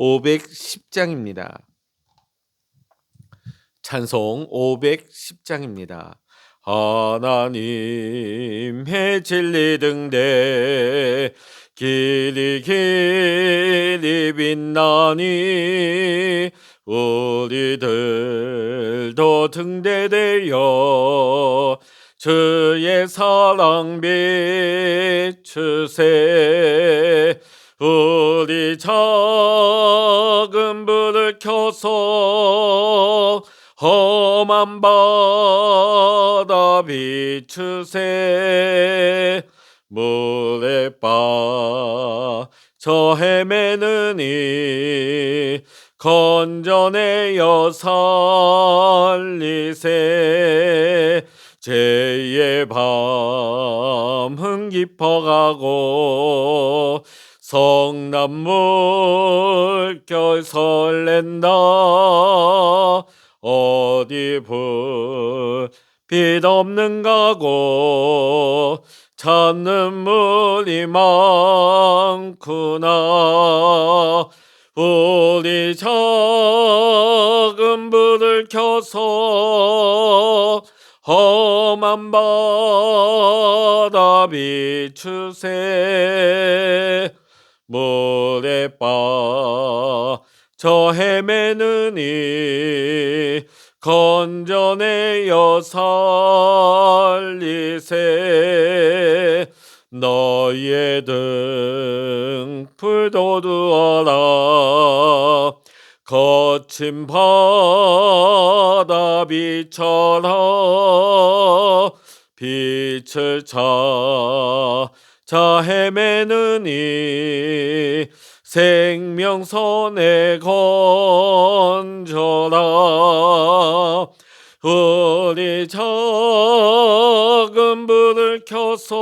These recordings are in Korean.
510장입니다. 찬송 510장입니다. 하나님의 진리 등대 길이 길이 빛나니 우리들도 등대되어 주의 사랑 비추세 우리 작은 불을 켜서 험한 바다 비추세. 물에 빠져 헤매는 이 건져내어 살리세. 죄의 밤은 깊어가고 성남물 결 설렌다. 어디 불빛 없는 가고 찾는 물이 많구나. 우리 작은 불을 켜서 험한 바다 비추세 물에 빠져 헤매는 이 건져내어 살리세 너의 등불 도두어라. 거친 바다 비춰라. 빛을 찾 아 헤매는 이 생명선에 건져라. 우리 작은 불을 켜서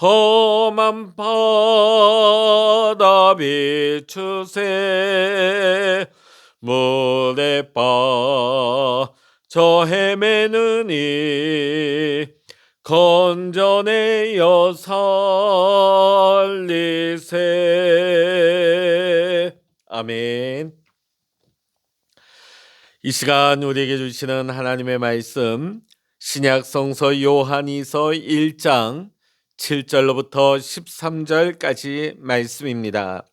험한 바다 비추세. 물에 빠져 헤매는 이 건져내어 살리세 아멘 이 시간 우리에게 주시는 하나님의 말씀 신약 성서 요한이서 1장 7절로부터 13절까지 말씀입니다.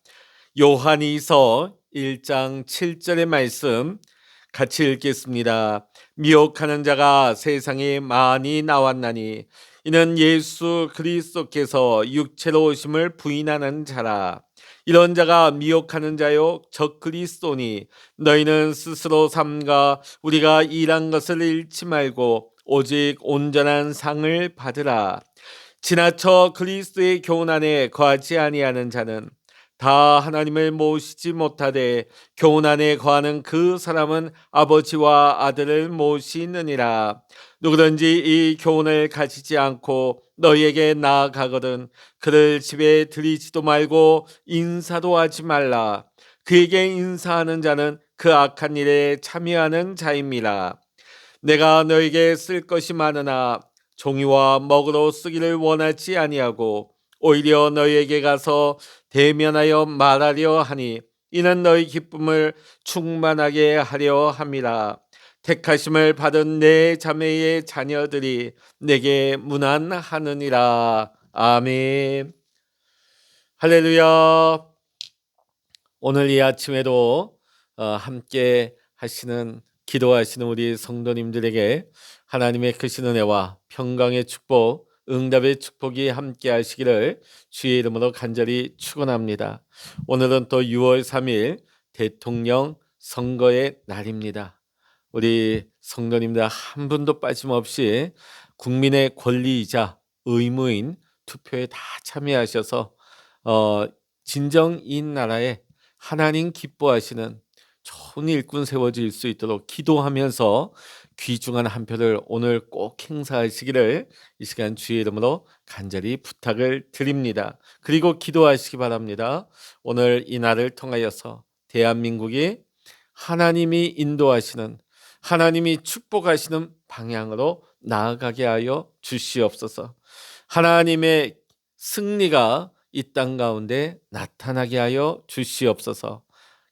요한이서 1장 7절의 말씀 같이 읽겠습니다. 미혹하는 자가 세상에 많이 나왔나니 이는 예수 그리스도께서 육체로 오심을 부인하는 자라. 이런 자가 미혹하는 자요 적 그리스도니 너희는 스스로 삼가 우리가 일한 것을 잃지 말고 오직 온전한 상을 받으라. 지나쳐 그리스도의 교훈 안에 거하지 아니하는 자는 다 하나님을 모시지 못하되 교훈 안에 거하는 그 사람은 아버지와 아들을 모시느니라. 누구든지 이 교훈을 가지지 않고 너희에게 나아가거든 그를 집에 들이지도 말고 인사도 하지 말라. 그에게 인사하는 자는 그 악한 일에 참여하는 자임이라. 내가 너에게 쓸 것이 많으나 종이와 먹으러 쓰기를 원하지 아니하고 오히려 너희에게 가서 대면하여 말하려 하니 이는 너희 기쁨을 충만하게 하려 함이라. 택하심을 받은 내 자매의 자녀들이 내게 문안하느니라. 아멘. 할렐루야. 오늘 이 아침에도 어, 함께 하시는 기도하시는 우리 성도님들에게 하나님의 크신 은혜와 평강의 축복, 응답의 축복이 함께 하시기를 주의 이름으로 간절히 축원합니다. 오늘은 또 6월 3일 대통령 선거의 날입니다. 우리 성도님들 한 분도 빠짐없이 국민의 권리이자 의무인 투표에 다 참여하셔서 어, 진정 이 나라에 하나님 기뻐하시는 좋은 일꾼 세워질 수 있도록 기도하면서 귀중한 한 표를 오늘 꼭 행사하시기를 이 시간 주의 이름으로 간절히 부탁을 드립니다. 그리고 기도하시기 바랍니다. 오늘 이 날을 통하여서 대한민국이 하나님이 인도하시는 하나님이 축복하시는 방향으로 나아가게 하여 주시옵소서. 하나님의 승리가 이 땅 가운데 나타나게 하여 주시옵소서.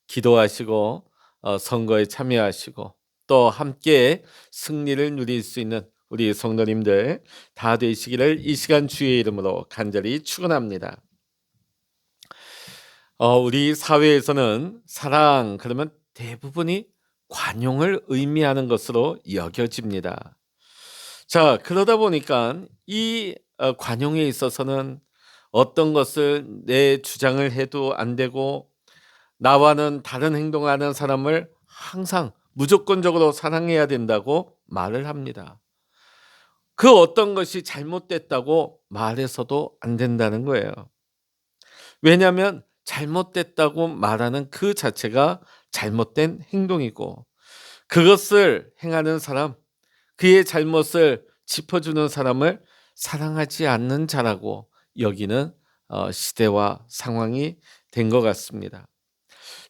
기도하시고 어, 선거에 참여하시고 또 함께 승리를 누릴 수 있는 우리 성도님들 다 되시기를 이 시간 주의 이름으로 간절히 축원합니다. 어, 우리 사회에서는 사랑 그러면 대부분이 관용을 의미하는 것으로 여겨집니다. 자 그러다 보니까 이 어, 관용에 있어서는 어떤 것을 내 주장을 해도 안 되고 나와는 다른 행동하는 사람을 항상 무조건적으로 사랑해야 된다고 말을 합니다. 그 어떤 것이 잘못됐다고 말해서도 안 된다는 거예요. 왜냐하면 잘못됐다고 말하는 그 자체가 잘못된 행동이고 그것을 행하는 사람, 그의 잘못을 짚어주는 사람을 사랑하지 않는 자라고 여기는 어, 시대와 상황이 된 것 같습니다.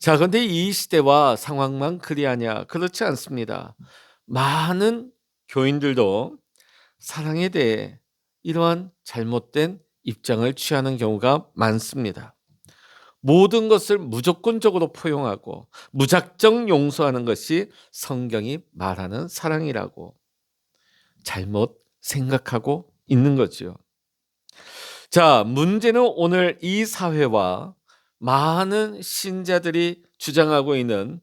자, 그런데 이 시대와 상황만 그리하냐? 그렇지 않습니다. 많은 교인들도 사랑에 대해 이러한 잘못된 입장을 취하는 경우가 많습니다. 모든 것을 무조건적으로 포용하고 무작정 용서하는 것이 성경이 말하는 사랑이라고 잘못 생각하고 있는 거죠. 자, 문제는 오늘 이 사회와 많은 신자들이 주장하고 있는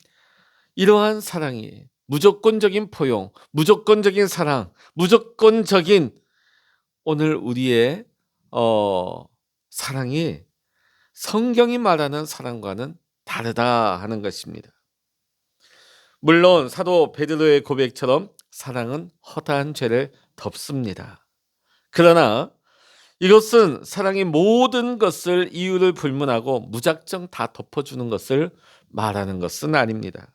이러한 사랑이 무조건적인 포용, 무조건적인 사랑, 무조건적인 오늘 우리의 어, 사랑이 성경이 말하는 사랑과는 다르다 하는 것입니다. 물론 사도 베드로의 고백처럼 사랑은 허다한 죄를 덮습니다. 그러나 이것은 사랑의 모든 것을 이유를 불문하고 무작정 다 덮어주는 것을 말하는 것은 아닙니다.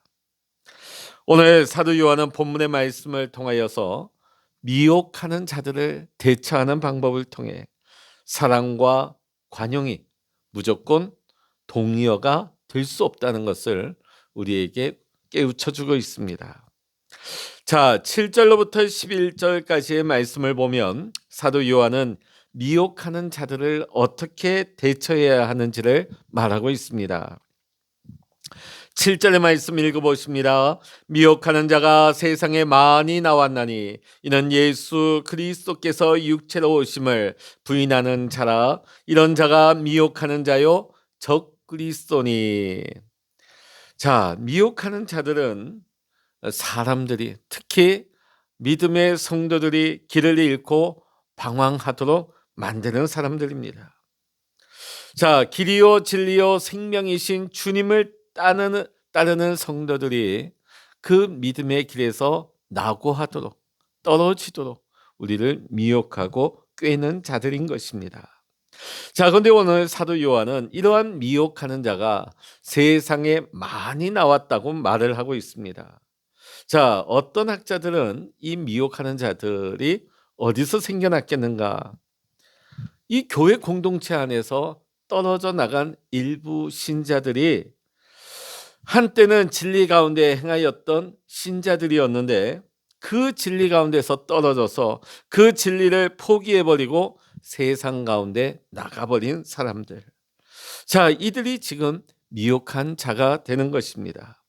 오늘 사도 요한은 본문의 말씀을 통하여서 미혹하는 자들을 대처하는 방법을 통해 사랑과 관용이 무조건 동의어가 될 수 없다는 것을 우리에게 깨우쳐 주고 있습니다. 자, 7절로부터 11절까지의 말씀을 보면 사도 요한은 미혹하는 자들을 어떻게 대처해야 하는지를 말하고 있습니다. 7절의 말씀 읽어보십니다. 미혹하는 자가 세상에 많이 나왔나니 이는 예수 그리스도께서 육체로 오심을 부인하는 자라 이런 자가 미혹하는 자요 적 그리스도니 자 미혹하는 자들은 사람들이 특히 믿음의 성도들이 길을 잃고 방황하도록 만드는 사람들입니다. 자, 길이요 진리요 생명이신 주님을 따르는, 따르는 성도들이 그 믿음의 길에서 낙오하도록 떨어지도록 우리를 미혹하고 꿰는 자들인 것입니다. 자, 그런데 오늘 사도 요한은 이러한 미혹하는 자가 세상에 많이 나왔다고 말을 하고 있습니다. 자, 어떤 학자들은 이 미혹하는 자들이 어디서 생겨났겠는가? 이 교회 공동체 안에서 떨어져 나간 일부 신자들이 한때는 진리 가운데 행하였던 신자들이었는데 그 진리 가운데서 떨어져서 그 진리를 포기해버리고 세상 가운데 나가버린 사람들. 자, 이들이 지금 미혹한 자가 되는 것입니다.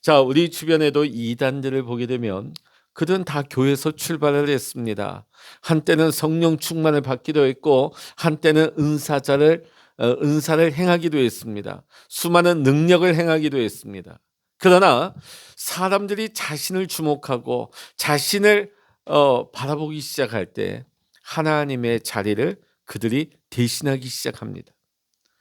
자, 우리 주변에도 이단들을 보게 되면 그들은 다 교회에서 출발을 했습니다. 한때는 성령 충만을 받기도 했고 한때는 은사자를 어, 은사를 행하기도 했습니다. 수많은 능력을 행하기도 했습니다. 그러나 사람들이 자신을 주목하고 자신을 어, 바라보기 시작할 때 하나님의 자리를 그들이 대신하기 시작합니다.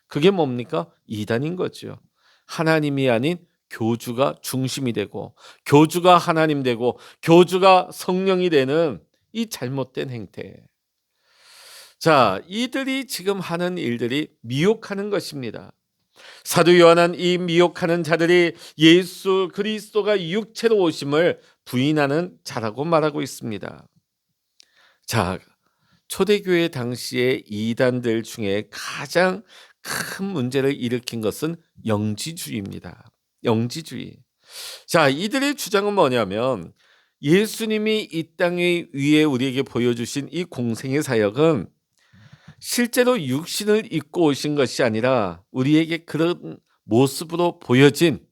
그게 뭡니까? 이단인 거죠. 하나님이 아닌 교주가 중심이 되고 교주가 하나님 되고 교주가 성령이 되는 이 잘못된 행태. 자, 이들이 지금 하는 일들이 미혹하는 것입니다. 사도 요한은 이 미혹하는 자들이 예수 그리스도가 육체로 오심을 부인하는 자라고 말하고 있습니다. 자, 초대교회 당시의 이단들 중에 가장 큰 문제를 일으킨 것은 영지주의입니다. 영지주의. 자, 이들의 주장은 뭐냐면 예수님이 이땅 위에 우리에게 보여주신 이 공생의 사역은 실제로 육신을 입고 오신 것이 아니라 우리에게 그런 모습으로 보여진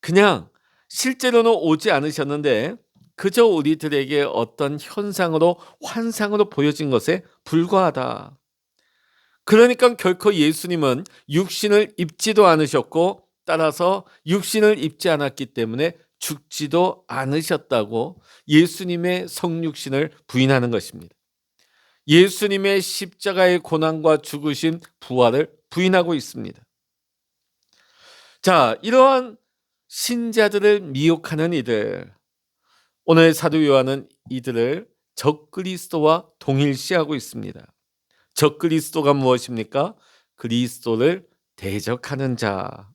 그냥 실제로는 오지 않으셨는데 그저 우리들에게 어떤 현상으로 환상으로 보여진 것에 불과하다. 그러니까 결코 예수님은 육신을 입지도 않으셨고 따라서 육신을 입지 않았기 때문에 죽지도 않으셨다고 예수님의 성육신을 부인하는 것입니다. 예수님의 십자가의 고난과 죽으신 부활을 부인하고 있습니다. 자, 이러한 신자들을 미혹하는 이들. 오늘 사도 요한은 이들을 적그리스도와 동일시하고 있습니다. 적그리스도가 무엇입니까? 그리스도를 대적하는 자.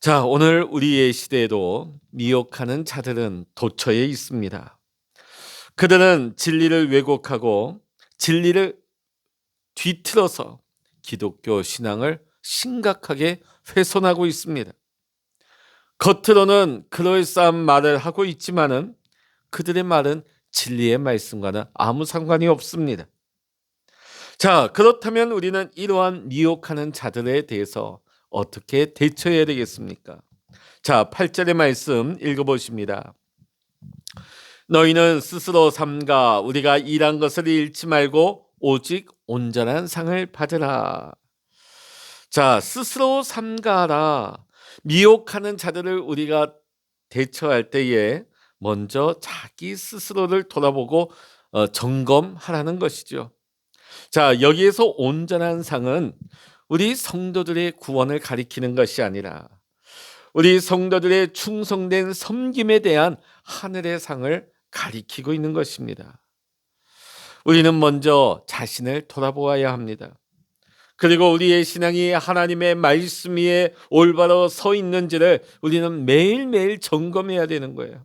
자, 오늘 우리의 시대에도 미혹하는 자들은 도처에 있습니다. 그들은 진리를 왜곡하고 진리를 뒤틀어서 기독교 신앙을 심각하게 훼손하고 있습니다. 겉으로는 그럴싸한 말을 하고 있지만은 그들의 말은 진리의 말씀과는 아무 상관이 없습니다. 자, 그렇다면 우리는 이러한 미혹하는 자들에 대해서 어떻게 대처해야 되겠습니까? 자, 8절의 말씀 읽어보십니다. 너희는 스스로 삼가 우리가 일한 것을 잃지 말고 오직 온전한 상을 받으라. 자, 스스로 삼가라. 미혹하는 자들을 우리가 대처할 때에 먼저 자기 스스로를 돌아보고 어, 점검하라는 것이죠. 자, 여기에서 온전한 상은 우리 성도들의 구원을 가리키는 것이 아니라 우리 성도들의 충성된 섬김에 대한 하늘의 상을 가리키고 있는 것입니다. 우리는 먼저 자신을 돌아보아야 합니다. 그리고 우리의 신앙이 하나님의 말씀 위에 올바로 서 있는지를 우리는 매일매일 점검해야 되는 거예요.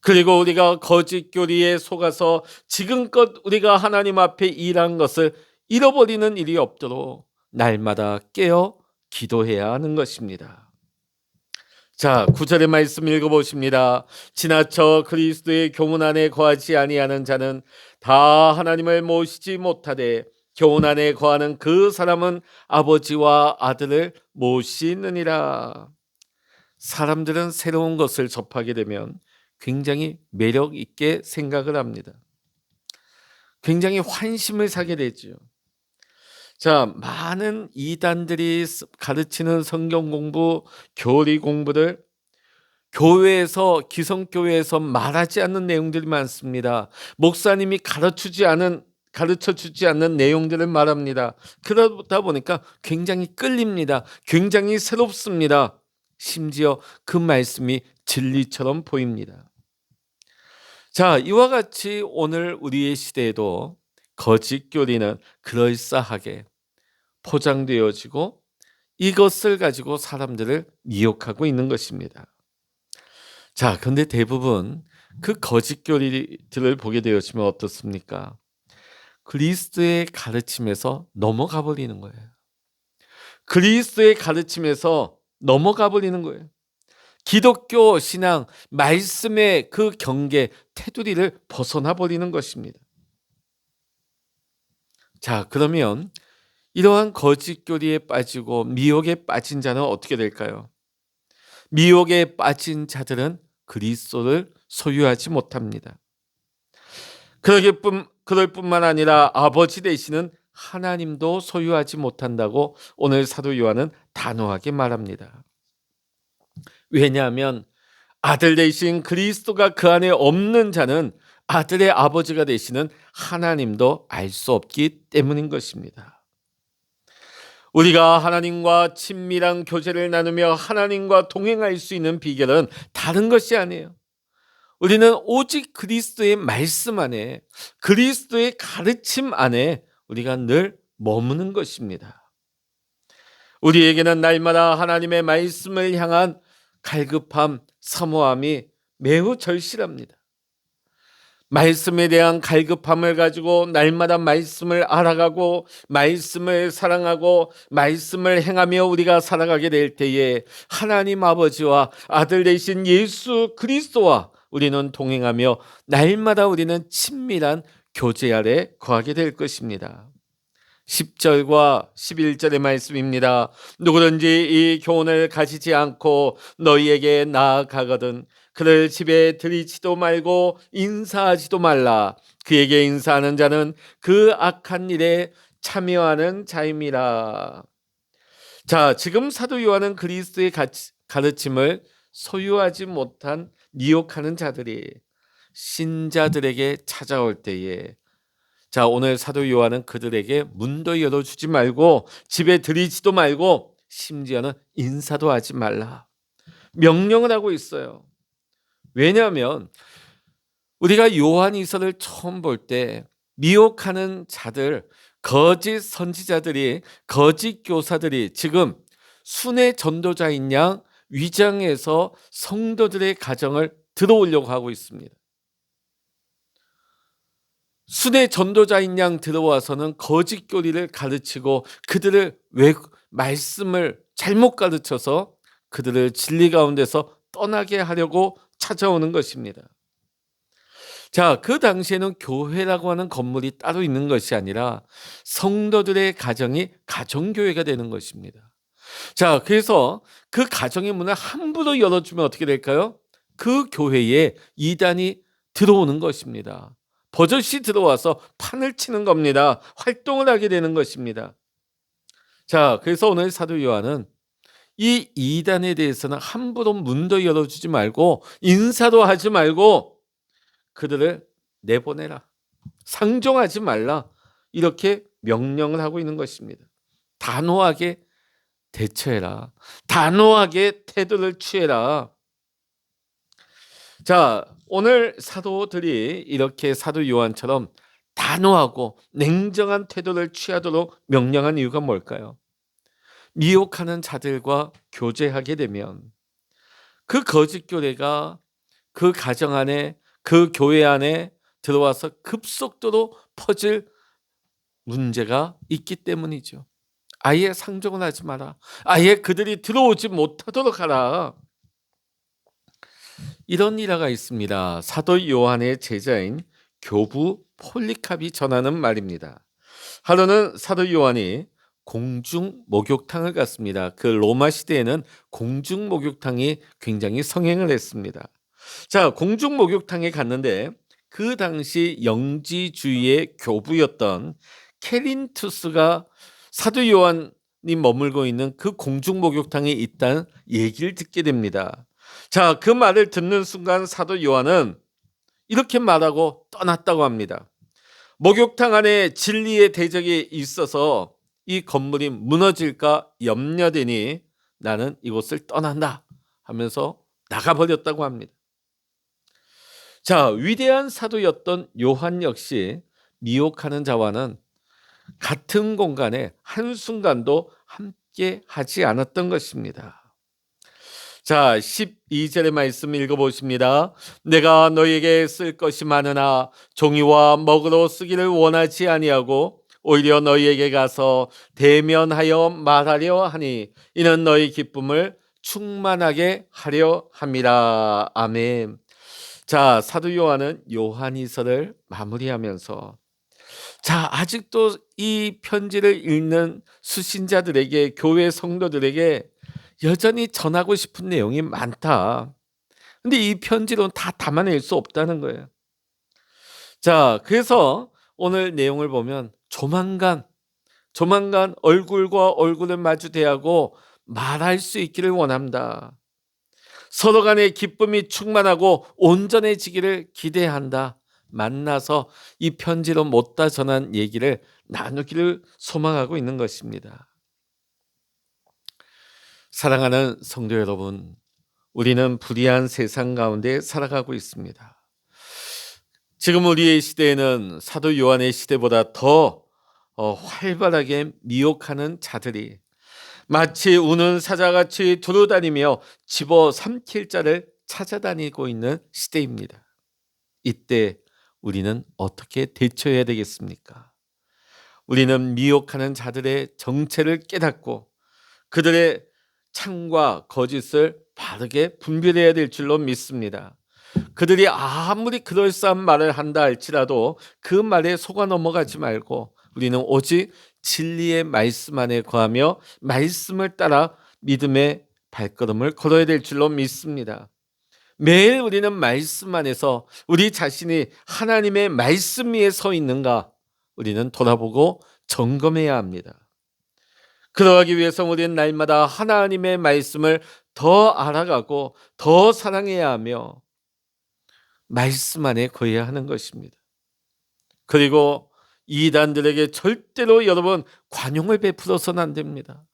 그리고 우리가 거짓 교리에 속아서 지금껏 우리가 하나님 앞에 일한 것을 잃어버리는 일이 없도록 날마다 깨어 기도해야 하는 것입니다. 자, 구절의 말씀 읽어보십니다. 지나쳐 그리스도의 교문 안에 거하지 아니하는 자는 다 하나님을 모시지 못하되 교문 안에 거하는 그 사람은 아버지와 아들을 모시느니라. 사람들은 새로운 것을 접하게 되면 굉장히 매력 있게 생각을 합니다. 굉장히 환심을 사게 되죠. 자, 많은 이단들이 가르치는 성경 공부, 교리 공부들 교회에서 기성교회에서 말하지 않는 내용들이 많습니다. 목사님이 가르치지 않은 가르쳐 주지 않는 내용들을 말합니다. 그러다 보니까 굉장히 끌립니다. 굉장히 새롭습니다. 심지어 그 말씀이 진리처럼 보입니다. 자, 이와 같이 오늘 우리의 시대에도 거짓 교리는 그럴싸하게 포장되어지고 이것을 가지고 사람들을 미혹하고 있는 것입니다. 자, 근데 대부분 그 거짓 교리들을 보게 되어지면 어떻습니까? 그리스도의 가르침에서 넘어가 버리는 거예요. 그리스도의 가르침에서 넘어가 버리는 거예요. 기독교 신앙 말씀의 그 경계 테두리를 벗어나 버리는 것입니다. 자, 그러면 이러한 거짓 교리에 빠지고 미혹에 빠진 자는 어떻게 될까요? 미혹에 빠진 자들은 그리스도를 소유하지 못합니다. 그러게 뿐 그럴 뿐만 아니라 아버지 되시는 하나님도 소유하지 못한다고 오늘 사도 요한은 단호하게 말합니다. 왜냐하면 아들 되신 그리스도가 그 안에 없는 자는 아들의 아버지가 되시는 하나님도 알 수 없기 때문인 것입니다. 우리가 하나님과 친밀한 교제를 나누며 하나님과 동행할 수 있는 비결은 다른 것이 아니에요. 우리는 오직 그리스도의 말씀 안에 그리스도의 가르침 안에 우리가 늘 머무는 것입니다. 우리에게는 날마다 하나님의 말씀을 향한 갈급함, 사모함이 매우 절실합니다. 말씀에 대한 갈급함을 가지고 날마다 말씀을 알아가고 말씀을 사랑하고 말씀을 행하며 우리가 살아가게 될 때에 하나님 아버지와 아들 되신 예수 그리스도와 우리는 동행하며 날마다 우리는 친밀한 교제 아래 거하게 될 것입니다. 10절과 11절의 말씀입니다. 누구든지 이 교훈을 가지지 않고 너희에게 나아가거든 그를 집에 들이지도 말고 인사하지도 말라. 그에게 인사하는 자는 그 악한 일에 참여하는 자임이라. 자, 지금 사도 요한은 그리스도의 가르침을 소유하지 못한 미혹하는 자들이 신자들에게 찾아올 때에 자, 오늘 사도 요한은 그들에게 문도 열어주지 말고 집에 들이지도 말고 심지어는 인사도 하지 말라. 명령을 하고 있어요. 왜냐하면 우리가 요한이서를 처음 볼 때 미혹하는 자들, 거짓 선지자들이, 거짓 교사들이 지금 순회 전도자인 양 위장해서 성도들의 가정을 들어오려고 하고 있습니다. 순의 전도자인 양 들어와서는 거짓 교리를 가르치고 그들을 왜 말씀을 잘못 가르쳐서 그들을 진리 가운데서 떠나게 하려고 찾아오는 것입니다. 자, 그 당시에는 교회라고 하는 건물이 따로 있는 것이 아니라 성도들의 가정이 가정교회가 되는 것입니다. 자, 그래서 그 가정의 문을 함부로 열어주면 어떻게 될까요? 그 교회에 이단이 들어오는 것입니다. 버젓이 들어와서 판을 치는 겁니다. 활동을 하게 되는 것입니다. 자, 그래서 오늘 사도 요한은 이 이단에 대해서는 함부로 문도 열어주지 말고 인사도 하지 말고 그들을 내보내라. 상종하지 말라. 이렇게 명령을 하고 있는 것입니다. 단호하게 대처해라. 단호하게 태도를 취해라. 자, 오늘 사도들이 이렇게 사도 요한처럼 단호하고 냉정한 태도를 취하도록 명령한 이유가 뭘까요? 미혹하는 자들과 교제하게 되면 그 거짓 교회가 그 가정 안에 그 교회 안에 들어와서 급속도로 퍼질 문제가 있기 때문이죠. 아예 상종을 하지 마라. 아예 그들이 들어오지 못하도록 하라. 이런 일화가 있습니다. 사도 요한의 제자인 교부 폴리캅이 전하는 말입니다. 하루는 사도 요한이 공중 목욕탕을 갔습니다. 그 로마 시대에는 공중 목욕탕이 굉장히 성행을 했습니다. 자, 공중 목욕탕에 갔는데 그 당시 영지주의의 교부였던 케린투스가 사도 요한이 머물고 있는 그 공중 목욕탕에 있다는 얘기를 듣게 됩니다. 자, 그 말을 듣는 순간 사도 요한은 이렇게 말하고 떠났다고 합니다. 목욕탕 안에 진리의 대적이 있어서 이 건물이 무너질까 염려되니 나는 이곳을 떠난다 하면서 나가버렸다고 합니다. 자, 위대한 사도였던 요한 역시 미혹하는 자와는 같은 공간에 한순간도 함께 하지 않았던 것입니다. 자, 12절의 말씀 읽어보십니다. 내가 너에게 쓸 것이 많으나 종이와 먹으로 쓰기를 원하지 아니하고 오히려 너희에게 가서 대면하여 말하려 하니 이는 너희 기쁨을 충만하게 하려 함이라. 아멘. 자, 사도 요한은 요한이서를 마무리하면서 자, 아직도 이 편지를 읽는 수신자들에게 교회 성도들에게 여전히 전하고 싶은 내용이 많다. 근데 이 편지로는 다 담아낼 수 없다는 거예요. 자, 그래서 오늘 내용을 보면 조만간 조만간 얼굴과 얼굴을 마주 대하고 말할 수 있기를 원합니다. 서로 간의 기쁨이 충만하고 온전해지기를 기대한다. 만나서 이 편지로 못다 전한 얘기를 나누기를 소망하고 있는 것입니다. 사랑하는 성도 여러분, 우리는 불의한 세상 가운데 살아가고 있습니다. 지금 우리의 시대에는 사도 요한의 시대보다 더 어, 활발하게 미혹하는 자들이 마치 우는 사자같이 두루다니며 집어 삼킬 자를 찾아다니고 있는 시대입니다. 이때 우리는 어떻게 대처해야 되겠습니까? 우리는 미혹하는 자들의 정체를 깨닫고 그들의 참과 거짓을 바르게 분별해야 될 줄로 믿습니다. 그들이 아무리 그럴싸한 말을 한다 할지라도 그 말에 속아 넘어가지 말고 우리는 오직 진리의 말씀 안에 거하며 말씀을 따라 믿음의 발걸음을 걸어야 될 줄로 믿습니다. 매일 우리는 말씀 안에서 우리 자신이 하나님의 말씀 위에 서 있는가 우리는 돌아보고 점검해야 합니다. 그러하기 위해서 우리는 날마다 하나님의 말씀을 더 알아가고 더 사랑해야 하며 말씀 안에 거해야 하는 것입니다. 그리고 이단들에게 절대로 여러분 관용을 베풀어서는 안 됩니다.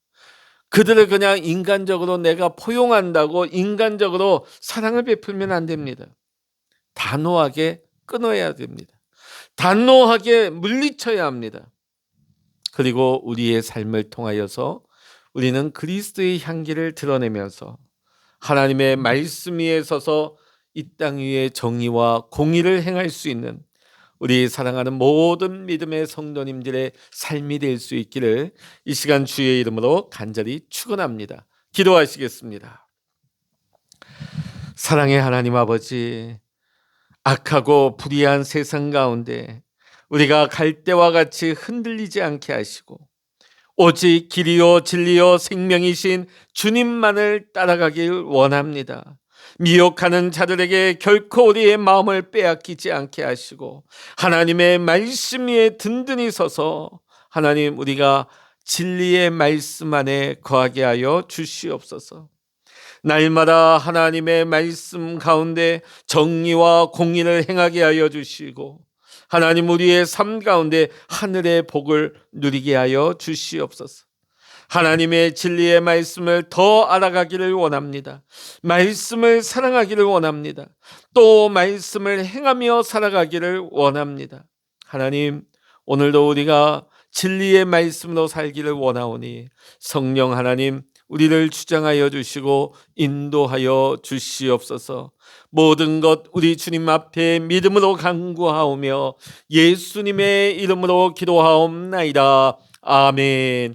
그들을 그냥 인간적으로 내가 포용한다고 인간적으로 사랑을 베풀면 안 됩니다. 단호하게 끊어야 됩니다. 단호하게 물리쳐야 합니다. 그리고 우리의 삶을 통하여서 우리는 그리스도의 향기를 드러내면서 하나님의 말씀 위에 서서 이 땅 위에 정의와 공의를 행할 수 있는 우리 사랑하는 모든 믿음의 성도님들의 삶이 될 수 있기를 이 시간 주의 이름으로 간절히 축원합니다. 기도하시겠습니다. 사랑의 하나님 아버지 악하고 불의한 세상 가운데 우리가 갈대와 같이 흔들리지 않게 하시고 오직 길이요 진리요 생명이신 주님만을 따라가길 원합니다. 미혹하는 자들에게 결코 우리의 마음을 빼앗기지 않게 하시고 하나님의 말씀 위에 든든히 서서 하나님 우리가 진리의 말씀 안에 거하게 하여 주시옵소서. 날마다 하나님의 말씀 가운데 정의와 공의를 행하게 하여 주시고 하나님 우리의 삶 가운데 하늘의 복을 누리게 하여 주시옵소서. 하나님의 진리의 말씀을 더 알아가기를 원합니다. 말씀을 사랑하기를 원합니다. 또 말씀을 행하며 살아가기를 원합니다. 하나님, 오늘도 우리가 진리의 말씀으로 살기를 원하오니 성령 하나님 우리를 주장하여 주시고 인도하여 주시옵소서. 모든 것 우리 주님 앞에 믿음으로 간구하오며 예수님의 이름으로 기도하옵나이다. 아멘.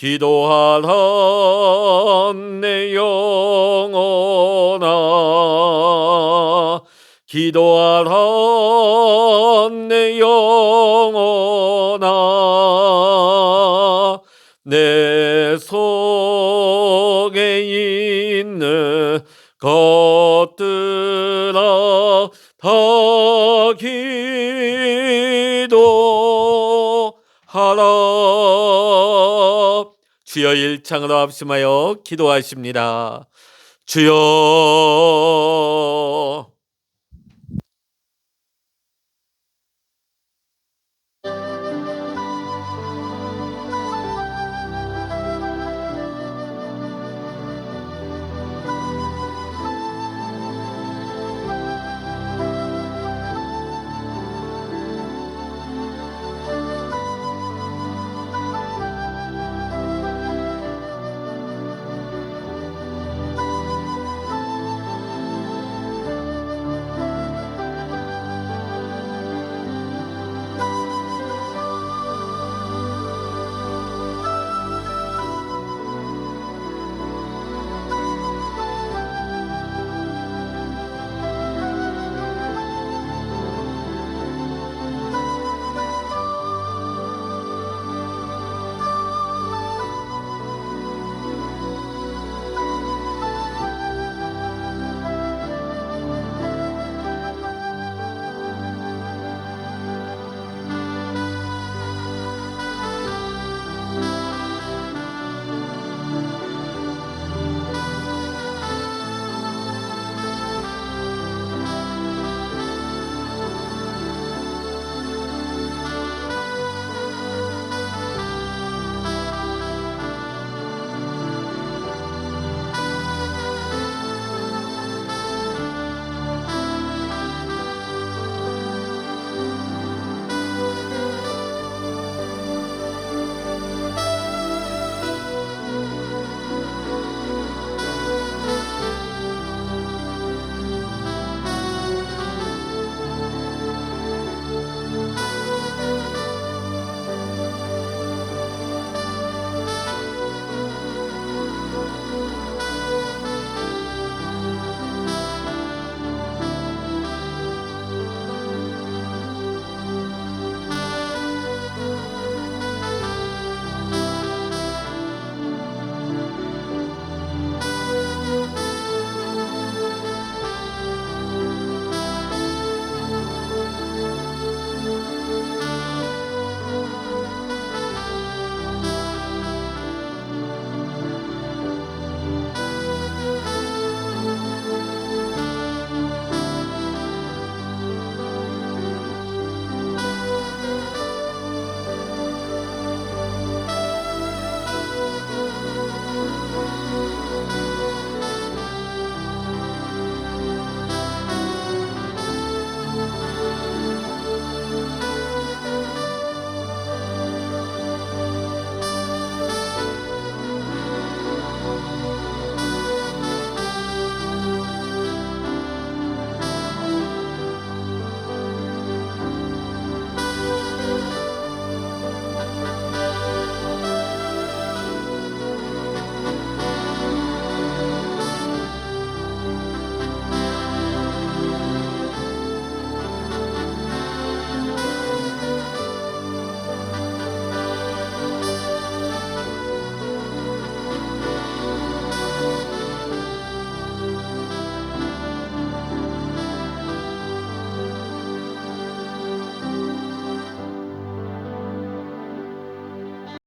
기도하라 내 영혼아. 기도하라 내 영혼아. 내 속에 있는 것들아 다 기도하라 주여 일창으로 합심하여 기도하십니다. 주여